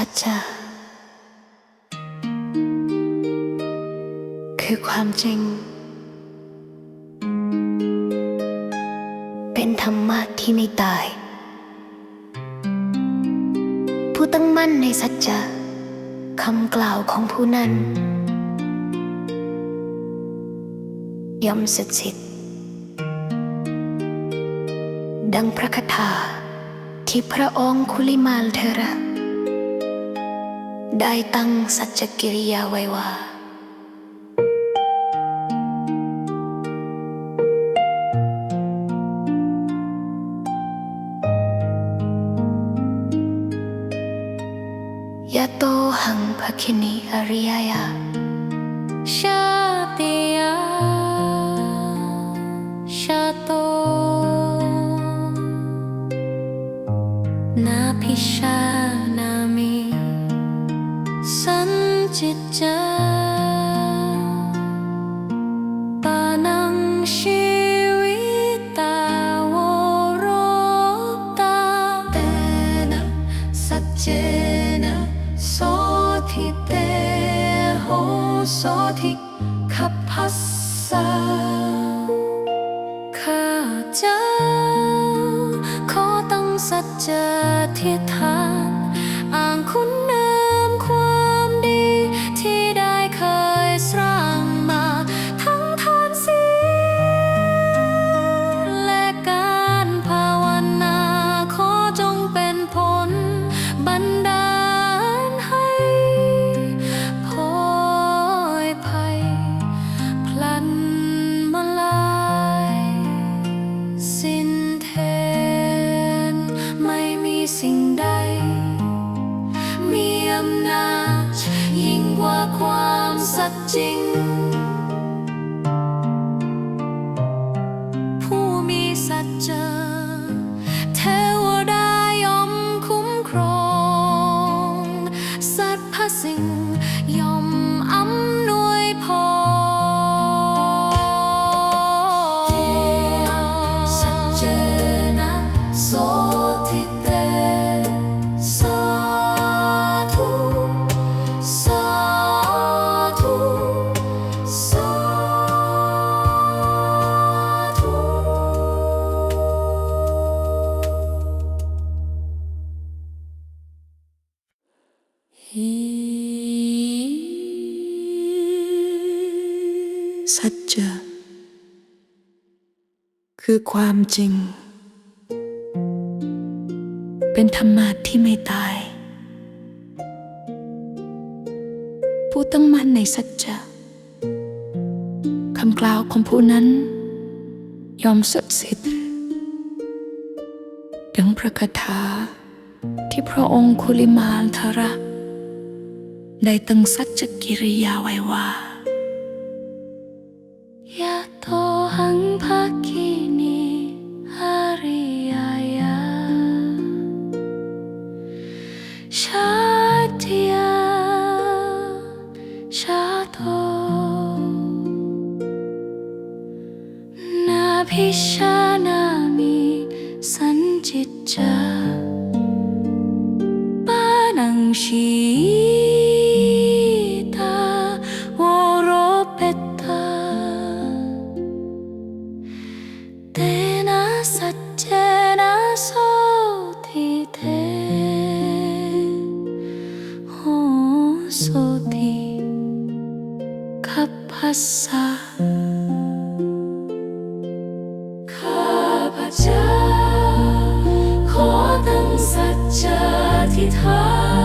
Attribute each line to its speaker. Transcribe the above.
Speaker 1: สัจจะคือความจริง เป็นธรรมะที่ไม่ตาย ผู้ตั้งมั่นในสัจจะคำกล่าวของผู้นั้นย่อมศักดิ์สิทธิ์ดังพระคาถาที่พระองค์คุลิมาลเทระ ได้ตั้งสัจกิริยาไว้ว่า ยะโตหังภคินีอริยายา
Speaker 2: ชา จิตจาปานังชีวิตตาวโรตาเตนะสัจเจนะโสทิเตโหโสทิขพัสสะข้าเจ้าขอตั้งสัจจะที่ฐาน นดาลให้พลอยภัย พลันมาลายสิ้นแทน ไม่มีสิ่งใด มีอำนาจยิ่งกว่าความสัจจริง สัตว์พสิ่ง สัจเจะ
Speaker 3: คือความจริง เป็นธรรมะที่ไม่ตาย ผู้ตั้งมั่นในสัจจะคำกล่าวของผู้นั้น ยอมศักดิ์สิทธิ์ดังพระคาถาที่พระองค์คุลิมาลทระ ได้ตั้งสัจจกิริยาไว้ว่า
Speaker 2: งภาคินีอริยายาชาติยาชาโตนาพิ ษาข้าพเจ้าขอตั้งสัจจะที่ฐาน